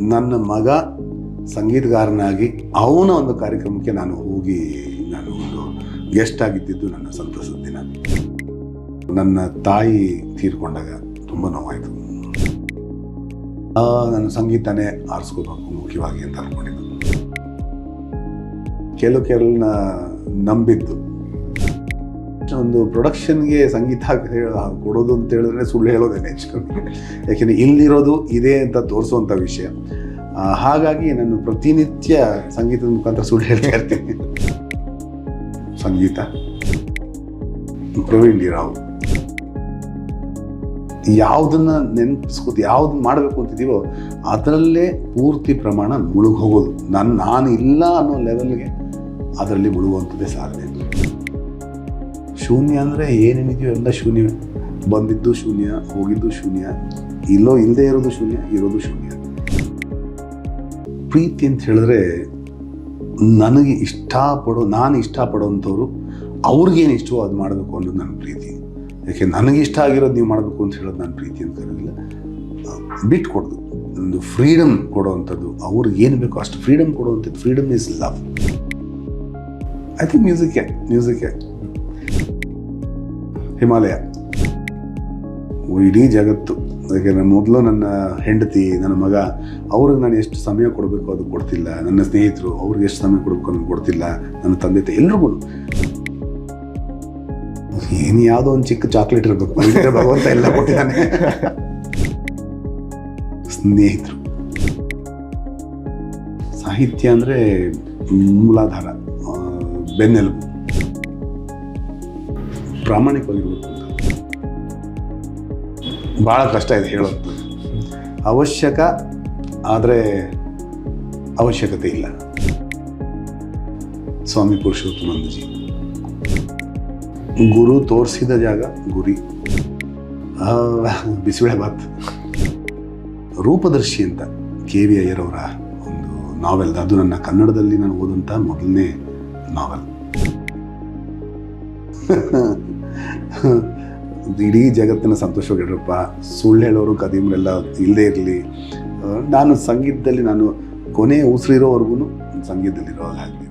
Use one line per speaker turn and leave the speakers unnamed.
ನನ್ನ ಮಗ ಸಂಗೀತಗಾರನಾಗಿ ಅವನ ಒಂದು ಕಾರ್ಯಕ್ರಮಕ್ಕೆ ನಾನು ಹೋಗಿ ನಾನು ಒಂದು ಗೆಸ್ಟ್ ಆಗಿದ್ದಿದ್ದು ನನ್ನ ಸಂತಸದ ದಿನ. ನನ್ನ ತಾಯಿ ತೀರ್ಕೊಂಡಾಗ ತುಂಬ ನೋವಾಯಿತು. ನಾನು ಸಂಗೀತನೇ ಆರಿಸ್ಕೋಬೇಕು ಮುಖ್ಯವಾಗಿ ಅಂತ ಅಂದ್ಕೊಂಡಿದ್ದು ಕೆಲವು ಕೆಲವನ್ನ ನಂಬಿದ್ದು. ಒಂದು ಪ್ರೊಡಕ್ಷನ್ಗೆ ಸಂಗೀತ ಕೊಡೋದು ಅಂತ ಹೇಳಿದ್ರೆ ಸುಳ್ಳು ಹೇಳೋದೇ ಹೆಚ್ಚು ಯಾಕೆಂದರೆ ಇಲ್ಲಿರೋದು ಇದೆ ಅಂತ ತೋರಿಸುವಂಥ ವಿಷಯ. ಹಾಗಾಗಿ ನಾನು ಪ್ರತಿನಿತ್ಯ ಸಂಗೀತದ ಮುಖಾಂತರ ಸುಳ್ಳು ಹೇಳ್ತಾ ಇರ್ತೀನಿ. ಸಂಗೀತ. ಪ್ರವೀಣ್ ರಾವ್. ಯಾವುದನ್ನ ನೆನಪಿಸ್ಕೋತಿ ಯಾವ್ದು ಮಾಡಬೇಕು ಅಂತಿದ್ದೀವೋ ಅದರಲ್ಲೇ ಪೂರ್ತಿ ಪ್ರಮಾಣ ಮುಳುಗೋಗೋದು ನಾನು ನಾನು ಇಲ್ಲ ಅನ್ನೋ ಲೆವೆಲ್ಗೆ ಅದರಲ್ಲಿ ಮುಳುಗುವಂಥದ್ದೇ ಸಾಧನೆ. ಶೂನ್ಯ ಅಂದರೆ ಏನೇನಿದೆಯೋ ಎಲ್ಲ ಶೂನ್ಯವೇ ಬಂದಿದ್ದು ಶೂನ್ಯ, ಹೋಗಿದ್ದು ಶೂನ್ಯ, ಇಲ್ಲೋ ಇಲ್ಲದೆ ಇರೋದು ಶೂನ್ಯ ಇರೋದು ಶೂನ್ಯ. ಪ್ರೀತಿ ಅಂತ ಹೇಳಿದ್ರೆ ನನಗೆ ಇಷ್ಟಪಡೋ, ನಾನು ಇಷ್ಟಪಡೋವಂಥವ್ರು ಅವ್ರಿಗೇನು ಇಷ್ಟವೋ ಅದು ಮಾಡಬೇಕು ಅನ್ನೋದು ನನ್ನ ಪ್ರೀತಿ. ಯಾಕೆ, ನನಗೆ ಇಷ್ಟ ಆಗಿರೋದು ನೀವು ಮಾಡಬೇಕು ಅಂತ ಹೇಳೋದು ನನ್ನ ಪ್ರೀತಿ ಅಂತ ಕರೆದಿಲ್ಲ ಬಿಟ್ಟು ಕೊಡೋದು ಒಂದು ಫ್ರೀಡಮ್ ಕೊಡೋವಂಥದ್ದು ಅವ್ರಿಗೆ ಏನು ಬೇಕೋ ಅಷ್ಟು ಫ್ರೀಡಮ್ ಕೊಡುವಂಥದ್ದು freedom is love. I think music ಮ್ಯೂಸಿಕ್ಕೆ Himalaya. ಇಡೀ ಜಗತ್ತು. ಯಾಕೆಂದರೆ ಮೊದಲು ನನ್ನ ಹೆಂಡತಿ, ನನ್ನ ಮಗ, ಅವ್ರಿಗೆ ನಾನು ಎಷ್ಟು ಸಮಯ ಕೊಡಬೇಕು ಅದು ಕೊಡ್ತಿಲ್ಲ. ನನ್ನ ಸ್ನೇಹಿತರು ಅವ್ರಿಗೆ ಎಷ್ಟು ಸಮಯ ಕೊಡಬೇಕು ಅನ್ನೋದು ಕೊಡ್ತಿಲ್ಲ. ನನ್ನ ತಂದೆ ತಾಯಿ ಎಲ್ರಿಗೂ. ಏನು ಯಾವುದೋ ಒಂದು ಚಿಕ್ಕ ಚಾಕ್ಲೇಟ್ ಇರಬೇಕು. ಅಂತ ಭಗವಂತ ಎಲ್ಲ ಕೊಟ್ಟಿದ್ದಾನೆ. ಸ್ನೇಹಿತರು. ಸಾಹಿತ್ಯ ಅಂದರೆ ಮೂಲಾಧಾರ ಬೆನ್ನೆಲುಬು. ಪ್ರಾಮಾಣಿಕವಾಗಿರ್ಬೇಕು ಅಂತ. ಭಾಳ ಕಷ್ಟ ಇದೆ ಹೇಳೋದು. ಅವಶ್ಯಕ ಆದರೆ ಅವಶ್ಯಕತೆ ಇಲ್ಲ. ಸ್ವಾಮಿ ಪುರುಷೋತ್ತಮಾನಂದಜಿ. ಗುರು ತೋರಿಸಿದ ಜಾಗ ಗುರಿ. ಬಿಸಿಬೇಳೆ ಬಾತ್ ರೂಪದರ್ಶಿ ಅಂತ ಕೆ ವಿ ಅಯ್ಯರವರ ಒಂದು ನಾವೆಲ್. ಅದು ನನ್ನ ಕನ್ನಡದಲ್ಲಿ ನಾನು ಓದಂಥ ಮೊದಲನೇ ನಾವೆಲ್. ಇಡೀ ಜಗತ್ತಿನ ಸಂತೋಷವಾಗಿರಪ್ಪ ಸುಳ್ಳು ಹೇಳೋರು ಕದೀಮ್ರೆಲ್ಲ ಇಲ್ಲದೇ ಇರಲಿ. ನಾನು ಸಂಗೀತದಲ್ಲಿ ನಾನು ಕೊನೆ ಉಸಿರಿರೋವರೆಗೂ ಸಂಗೀತದಲ್ಲಿರೋ ಹಾಗೆ.